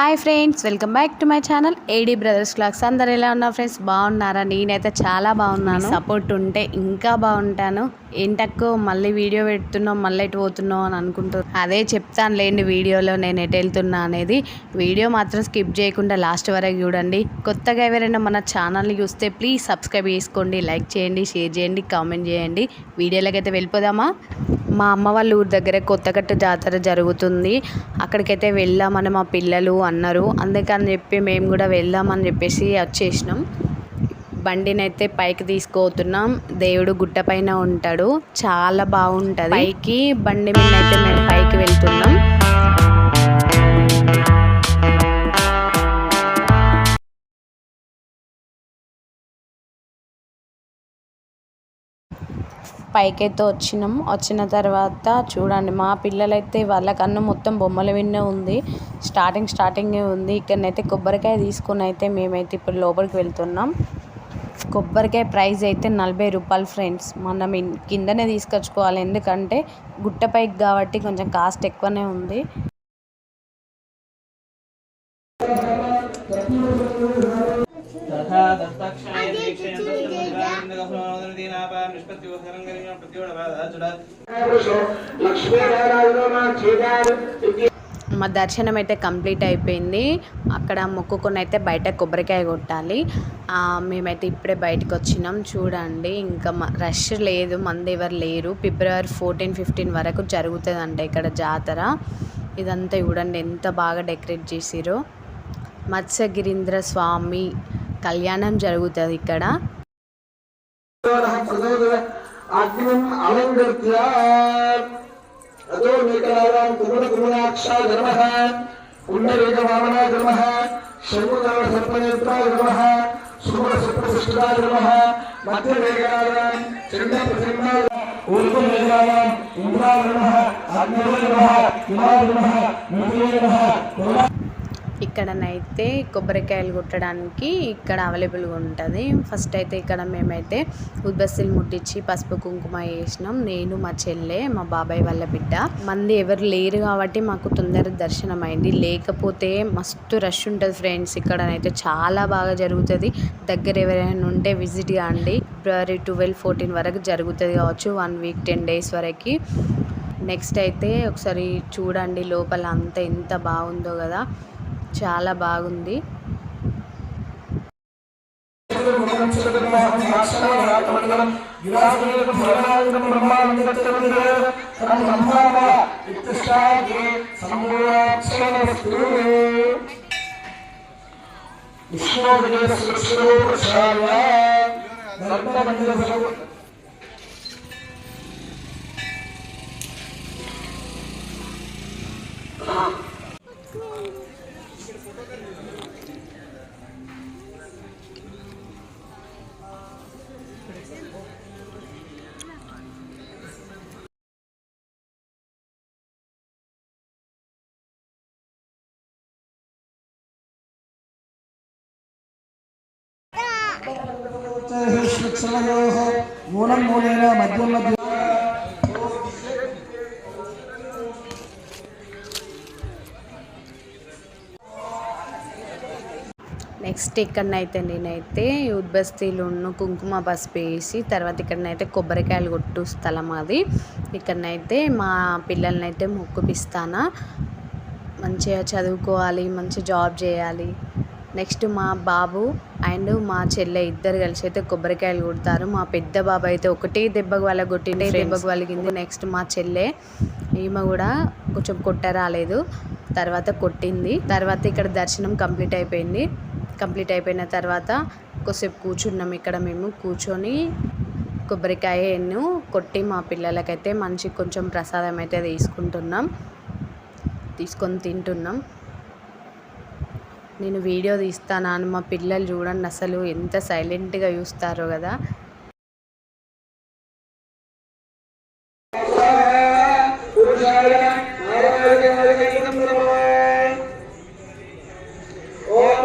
Hi friends welcome back to my channel. A D brothers clocks. అందరు ఎలా ఉన్నారు friends? బాగున్నారా? నేనైతే చాలా బాగున్నాను. సపోర్ట్ ఉంటే ఇంకా బాగుంటాను. ఏంటక్కో మళ్ళీ వీడియో పెడుతున్నావు మళ్ళీ ఎటు పోతున్నావు అని అనుకుంటూ అదే చెప్తాను లేండి వీడియోలో నేను ఎటు వెళ్తున్నా అనేది. వీడియో మాత్రం స్కిప్ చేయకుండా లాస్ట్ వరకు చూడండి. కొత్తగా ఎవరైనా మన ఛానల్ని చూస్తే ప్లీజ్ సబ్స్క్రైబ్ చేసుకోండి లైక్ చేయండి షేర్ చేయండి కామెంట్ చేయండి. వీడియోలోకి అయితే వెళ్ళిపోదామా? మా అమ్మ వాళ్ళ ఊరి దగ్గర కొత్తగట్టు జాతర జరుగుతుంది. అక్కడికైతే వెళ్దామని మా పిల్లలు అన్నారు. అందుకని చెప్పి మేము కూడా వెళ్దామని చెప్పేసి వచ్చేసినాం. బండిని అయితే పైకి తీసుకుపోతున్నాం. దేవుడు గుట్ట పైన ఉంటాడు. చాలా బాగుంటుంది. పైకి బండి మీద అయితే మేము పైకి వెళ్తున్నాం. పైకైతే వచ్చినాం. వచ్చిన తర్వాత చూడండి మా పిల్లలైతే వాళ్ళ కన్ను మొత్తం బొమ్మల విన్నే ఉంది. స్టార్టింగ్ స్టార్టింగే ఉంది. ఇక్కడనైతే కొబ్బరికాయ తీసుకుని అయితే మేమైతే ఇప్పుడు లోపలికి వెళ్తున్నాం. కొబ్బరికాయ ప్రైస్ అయితే నలభై రూపాయలు ఫ్రెండ్స్. మనం కిందనే తీసుకొచ్చుకోవాలి. ఎందుకంటే గుట్టపైకి కాబట్టి కొంచెం కాస్ట్ ఎక్కువనే ఉంది. మా దర్శనం అయితే కంప్లీట్ అయిపోయింది. అక్కడ మొక్కుకుని అయితే బయట కొబ్బరికాయ కొట్టాలి. మేమైతే ఇప్పుడే బయటకు వచ్చినాం. చూడండి ఇంకా రష్ లేదు మంది ఎవరు లేరు. ఫిబ్రవరి ఫోర్టీన్ ఫిఫ్టీన్ వరకు జరుగుతుందంట ఇక్కడ జాతర. ఇదంతా చూడండి ఎంత బాగా డెకరేట్ చేసిరో మత్స్యగిరీంద్ర స్వామి కళ్యాణం జరుగుతుంది ఇక్కడ. అగ్నిం అలంకృత్య అతో మేకలాయాం కుముద కుముదాక్షాయ నమః పుండరీక వామన నమః శంకుధర సర్పనేత్ర నమః సుమర సర్పశిష్టాయ నమః మధ్య మేఘాయాం చండ ప్రసన్నాయ ఊర్ధ్వ మేఘాయాం ఇంద్రాయ ఇక్కడనైతే కొబ్బరికాయలు కొట్టడానికి ఇక్కడ అవైలబుల్గా ఉంటుంది. ఫస్ట్ అయితే ఇక్కడ మేమైతే ఉద్బస్సులు ముట్టించి పసుపు కుంకుమ వేసినాం. నేను మా చెల్లె మా బాబాయ్ వాళ్ళ బిడ్డ. మంది ఎవరు లేరు కాబట్టి మాకు తొందర దర్శనం అయింది. లేకపోతే మస్తు రష్ ఉంటుంది ఫ్రెండ్స్. ఇక్కడనైతే చాలా బాగా జరుగుతుంది. దగ్గర ఎవరైనా ఉంటే విజిట్ కాండి ఫిబ్రవరి ట్వెల్వ్ ఫోర్టీన్ వరకు జరుగుతుంది కావచ్చు. వన్ వీక్ టెన్ డేస్ వరకు. నెక్స్ట్ అయితే ఒకసారి చూడండి లోపల అంతా ఎంత బాగుందో కదా. చాలా బాగుంది విష్ణు మూలం మూలేన మధ్యం మధ్య నెక్స్ట్ ఇక్కడనైతే నేనైతే ఉద్బస్తీలు ఉన్న కుంకుమ పసుపు వేసి తర్వాత ఇక్కడనైతే కొబ్బరికాయలు కొట్టు స్థలం అది. ఇక్కడనైతే మా పిల్లల్నైతే మొక్కుపిస్తానా. మంచిగా చదువుకోవాలి మంచి జాబ్ చేయాలి. నెక్స్ట్ మా బాబు అండ్ మా చెల్లె ఇద్దరు కలిసి అయితే కొబ్బరికాయలు కొడతారు. మా పెద్ద బాబు అయితే ఒకటే దెబ్బకు వాళ్ళ కొట్టిండే దెబ్బకు వాళ్ళకింది నెక్స్ట్ మా చెల్లె ఈమె కూడా కొంచెం కొట్ట రాలేదు తర్వాత కొట్టింది. తర్వాత ఇక్కడ దర్శనం కంప్లీట్ అయిపోయింది. కంప్లీట్ అయిపోయిన తర్వాత కొద్దిసేపు కూర్చున్నాం ఇక్కడ మేము. కూర్చొని కొబ్బరికాయ ఎన్ను కొట్టి మా పిల్లలకైతే మంచి కొంచెం ప్రసాదం అయితే తీసుకుంటున్నాం. తీసుకొని తింటున్నాం. నేను వీడియో తీస్తాను అని మా పిల్లలు చూడండి అసలు ఎంత సైలెంట్గా చూస్తారో కదా. ఓం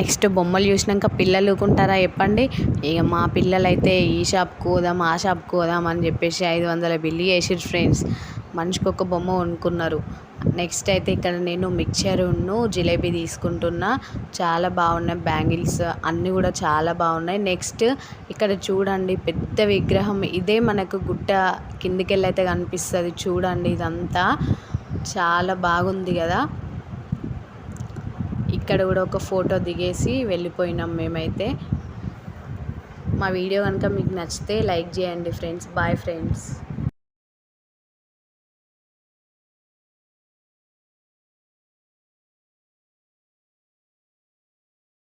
నెక్స్ట్ బొమ్మలు చూసినాక పిల్లలు ఊకుంటారా చెప్పండి. ఇక మా పిల్లలైతే ఈ షాప్కి పోదాం ఆ షాప్కి పోదాం అని చెప్పేసి ఐదు వందల బిల్లు చేసిరు ఫ్రెండ్స్. మనిషికి ఒక బొమ్మ వండుకున్నారు నెక్స్ట్ అయితే ఇక్కడ నేను మిక్చర్ను జిలేబీ తీసుకుంటున్నా. చాలా బాగున్నాయి బ్యాంగిల్స్ అన్నీ కూడా చాలా బాగున్నాయి. నెక్స్ట్ ఇక్కడ చూడండి పెద్ద విగ్రహం. ఇదే మనకు గుట్ట కిందికెళ్ళైతే కనిపిస్తుంది. చూడండి ఇదంతా. చాలా బాగుంది కదా. ఇక్కడ కూడా ఒక ఫోటో దిగేసి వెళ్ళిపోయినాం మేమైతే. మా వీడియో కనుక మీకు నచ్చితే లైక్ చేయండి ఫ్రెండ్స్. Bye friends.